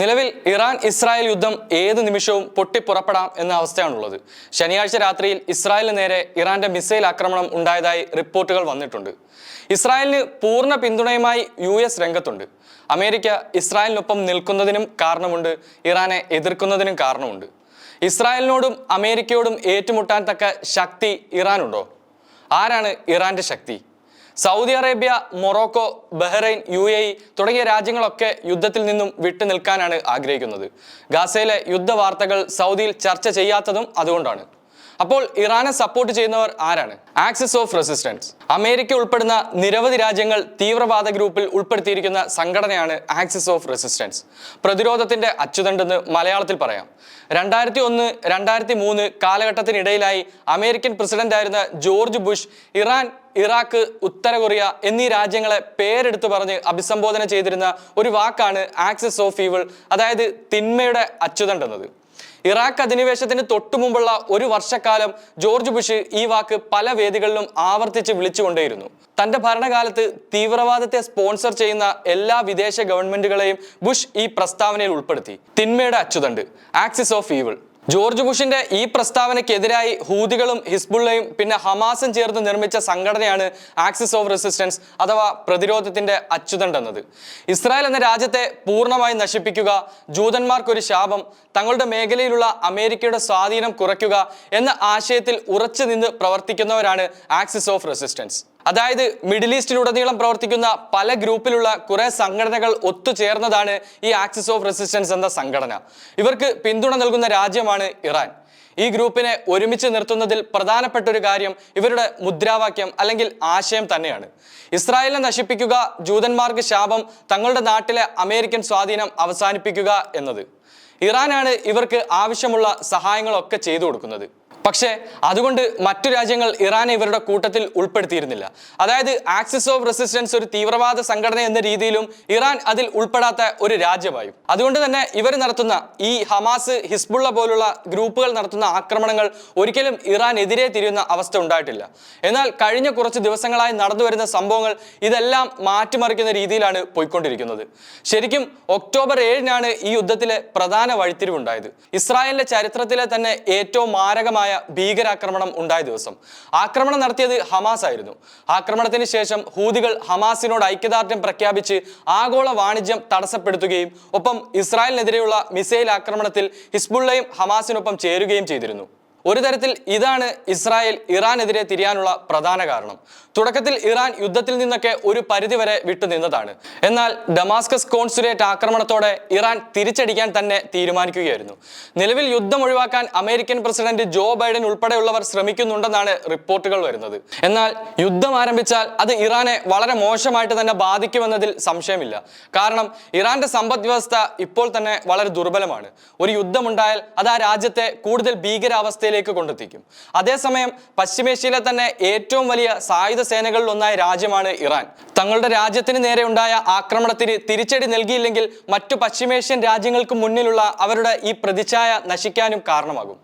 നിലവിൽ Iran Israel യുദ്ധം ഏത് നിമിഷവും പൊട്ടിപ്പുറപ്പെടാം എന്ന അവസ്ഥയാണുള്ളത്. ശനിയാഴ്ച രാത്രിയിൽ ഇസ്രായേലിന് നേരെ ഇറാന്റെ മിസൈൽ ആക്രമണം ഉണ്ടായതായി റിപ്പോർട്ടുകൾ വന്നിട്ടുണ്ട്. ഇസ്രായേലിന് പൂർണ പിന്തുണയുമായി യു എസ് രംഗത്തുണ്ട്. അമേരിക്ക ഇസ്രായേലിനൊപ്പം നിൽക്കുന്നതിനും കാരണമുണ്ട് ഇറാനെ എതിർക്കുന്നതിനും കാരണമുണ്ട്. ഇസ്രായേലിനോടും അമേരിക്കയോടും ഏറ്റുമുട്ടാൻ തക്ക ശക്തി ഇറാനുണ്ടോ? ആരാണ് ഇറാന്റെ ശക്തി? Saudi Arabia Morocco Bahrain U A തുടങ്ങിയ രാജ്യങ്ങളൊക്കെ യുദ്ധത്തിൽ നിന്നും വിട്ടു നിൽക്കാനാണ് ആഗ്രഹിക്കുന്നത്. ഗാസയിലെ യുദ്ധ വാർത്തകൾ സൗദിയിൽ ചർച്ച ചെയ്യാത്തതും അതുകൊണ്ടാണ്. അപ്പോൾ ഇറാനെ സപ്പോർട്ട് ചെയ്യുന്നവർ ആരാണ്? ആക്സിസ് ഓഫ് റെസിസ്റ്റൻസ് അമേരിക്ക ഉൾപ്പെടുന്ന നിരവധി രാജ്യങ്ങൾ തീവ്രവാദ ഗ്രൂപ്പിൽ ഉൾപ്പെടുത്തിയിരിക്കുന്ന സംഘടനയാണ് ആക്സിസ് ഓഫ് റെസിസ്റ്റൻസ് പ്രതിരോധത്തിന്റെ അച്ചുതണ്ടെന്ന് മലയാളത്തിൽ പറയാം. രണ്ടായിരത്തി ഒന്ന് രണ്ടായിരത്തി മൂന്ന് കാലഘട്ടത്തിനിടയിലായി അമേരിക്കൻ പ്രസിഡന്റായിരുന്ന ജോർജ് ബുഷ് ഇറാൻ ഇറാഖ് ഉത്തര കൊറിയ എന്നീ രാജ്യങ്ങളെ പേരെടുത്ത് പറഞ്ഞ് അഭിസംബോധന ചെയ്തിരുന്ന ഒരു വാക്കാണ് ആക്സിസ് ഓഫ് ഈവിൾ അതായത് തിന്മയുടെ അച്ചുതണ്ടെന്നത്. ഇറാഖ് അധിനിവേശത്തിന് തൊട്ടു മുമ്പുള്ള ഒരു വർഷക്കാലം ജോർജ് ബുഷ് ഈ വാക്ക് പല വേദികളിലും ആവർത്തിച്ച് വിളിച്ചുകൊണ്ടേയിരുന്നു. തന്റെ ഭരണകാലത്ത് തീവ്രവാദത്തെ സ്പോൺസർ ചെയ്യുന്ന എല്ലാ വിദേശ ഗവൺമെന്റുകളെയും ബുഷ് ഈ പ്രസ്താവനയിൽ ഉൾപ്പെടുത്തി. തിന്മയുടെ അച്ചുതണ്ട്. Axis of evil. ജോർജ് ബുഷിന്റെ ഈ പ്രസ്താവനയ്ക്കെതിരായി ഹൂതികളും ഹിസ്ബുള്ളയും പിന്നെ ഹമാസും ചേർന്ന് നിർമ്മിച്ച സംഘടനയാണ് ആക്സിസ് ഓഫ് റെസിസ്റ്റൻസ് അഥവാ പ്രതിരോധത്തിന്റെ അച്ചുതണ്ടെന്നത്. ഇസ്രായേൽ എന്ന രാജ്യത്തെ പൂർണമായി നശിപ്പിക്കുക ജൂതന്മാർക്കൊരു ശാപം തങ്ങളുടെ മേഖലയിലുള്ള അമേരിക്കയുടെ സ്വാധീനം കുറയ്ക്കുക എന്ന ആശയത്തിൽ ഉറച്ചു നിന്ന് പ്രവർത്തിക്കുന്നവരാണ് ആക്സിസ് ഓഫ് റെസിസ്റ്റൻസ്. അതായത് മിഡിൽ ഈസ്റ്റിലുടനീളം പ്രവർത്തിക്കുന്ന പല ഗ്രൂപ്പിലുള്ള കുറെ സംഘടനകൾ ഒത്തുചേർന്നതാണ് ഈ ആക്സിസ് ഓഫ് റെസിസ്റ്റൻസ് എന്ന സംഘടന. ഇവർക്ക് പിന്തുണ നൽകുന്ന രാജ്യമാണ് ഇറാൻ. ഈ ഗ്രൂപ്പിനെ ഒരുമിച്ച് നിർത്തുന്നതിൽ പ്രധാനപ്പെട്ട ഒരു കാര്യം ഇവരുടെ മുദ്രാവാക്യം അല്ലെങ്കിൽ ആശയം തന്നെയാണ്. ഇസ്രായേലിനെ നശിപ്പിക്കുക ജൂതന്മാർക്ക് ശാപം തങ്ങളുടെ നാട്ടിലെ അമേരിക്കൻ സ്വാധീനം അവസാനിപ്പിക്കുക എന്നത്. ഇറാനാണ് ഇവർക്ക് ആവശ്യമുള്ള സഹായങ്ങളൊക്കെ ചെയ്തു കൊടുക്കുന്നത്. പക്ഷേ അതുകൊണ്ട് മറ്റു രാജ്യങ്ങൾ ഇറാനെ ഇവരുടെ കൂട്ടത്തിൽ ഉൾപ്പെടുത്തിയിരുന്നില്ല. അതായത് ആക്സിസ് ഓഫ് റെസിസ്റ്റൻസ് ഒരു തീവ്രവാദ സംഘടന എന്ന രീതിയിലും ഇറാൻ അതിൽ ഉൾപ്പെടാത്ത ഒരു രാജ്യമായി. അതുകൊണ്ട് തന്നെ ഇവർ നടത്തുന്ന ഈ ഹമാസ് ഹിസ്ബുള്ള പോലുള്ള ഗ്രൂപ്പുകൾ നടത്തുന്ന ആക്രമണങ്ങൾ ഒരിക്കലും ഇറാൻ എതിരെ തിരിയുന്ന അവസ്ഥ ഉണ്ടായിട്ടില്ല. എന്നാൽ കഴിഞ്ഞ കുറച്ച് ദിവസങ്ങളായി നടന്നുവരുന്ന സംഭവങ്ങൾ ഇതെല്ലാം മാറ്റിമറിക്കുന്ന രീതിയിലാണ് പോയിക്കൊണ്ടിരിക്കുന്നത്. ശരിക്കും ഒക്ടോബർ ഏഴിനാണ് ഈ യുദ്ധത്തിലെ പ്രധാന വഴിത്തിരിവുണ്ടായത്. ഇസ്രായേലിന്റെ ചരിത്രത്തിലെ തന്നെ ഏറ്റവും മാരകമായ ഭീകരാക്രമണം ഉണ്ടായ ദിവസം. ആക്രമണം നടത്തിയത് ഹമാസ് ആയിരുന്നു. ആക്രമണത്തിന് ശേഷം ഹൂതികൾ ഹമാസിനോട് ഐക്യദാർഢ്യം പ്രഖ്യാപിച്ച് ആഗോള വാണിജ്യം തടസ്സപ്പെടുത്തുകയും ഒപ്പം ഇസ്രായേലിനെതിരെയുള്ള മിസൈൽ ആക്രമണത്തിൽ ഹിസ്ബുള്ളയും ഹമാസിനൊപ്പം ചേരുകയും ചെയ്തിരുന്നു. ഒരു തരത്തിൽ ഇതാണ് ഇസ്രായേൽ ഇറാനെതിരെ തിരിയാനുള്ള പ്രധാന കാരണം. തുടക്കത്തിൽ ഇറാൻ യുദ്ധത്തിൽ നിന്നൊക്കെ ഒരു പരിധിവരെ വിട്ടുനിന്നതാണ് എന്നാൽ ഡമാസ്കസ് കോൺസുലേറ്റ് ആക്രമണത്തോടെ ഇറാൻ തിരിച്ചടിക്കാൻ തന്നെ തീരുമാനിക്കുകയായിരുന്നു. നിലവിൽ യുദ്ധം ഒഴിവാക്കാൻ അമേരിക്കൻ പ്രസിഡന്റ് ജോ ബൈഡൻ ഉൾപ്പെടെയുള്ളവർ ശ്രമിക്കുന്നുണ്ടെന്നാണ് റിപ്പോർട്ടുകൾ വരുന്നത്. എന്നാൽ യുദ്ധം ആരംഭിച്ചാൽ അത് ഇറാനെ വളരെ മോശമായിട്ട് തന്നെ ബാധിക്കുമെന്നതിൽ സംശയമില്ല. കാരണം ഇറാന്റെ സമ്പദ് വ്യവസ്ഥ ഇപ്പോൾ തന്നെ വളരെ ദുർബലമാണ്. ഒരു യുദ്ധമുണ്ടായാൽ അത് ആ രാജ്യത്തെ കൂടുതൽ ഭീകരാവസ്ഥയിലേക്ക് കൊണ്ടെത്തിക്കും. അതേസമയം പശ്ചിമേഷ്യയിലെ തന്നെ ഏറ്റവും വലിയ സായുധ സേനകളിൽ ഒന്നായ രാജ്യമാണ് ഇറാൻ. തങ്ങളുടെ രാജ്യത്തിന് നേരെ ഉണ്ടായ ആക്രമണത്തിന് തിരിച്ചടി നൽകിയില്ലെങ്കിൽ മറ്റു പശ്ചിമേഷ്യൻ രാജ്യങ്ങൾക്ക് മുന്നിലുള്ള അവരുടെ ഈ പ്രതിച്ഛായ നശിക്കാനും കാരണമാകും.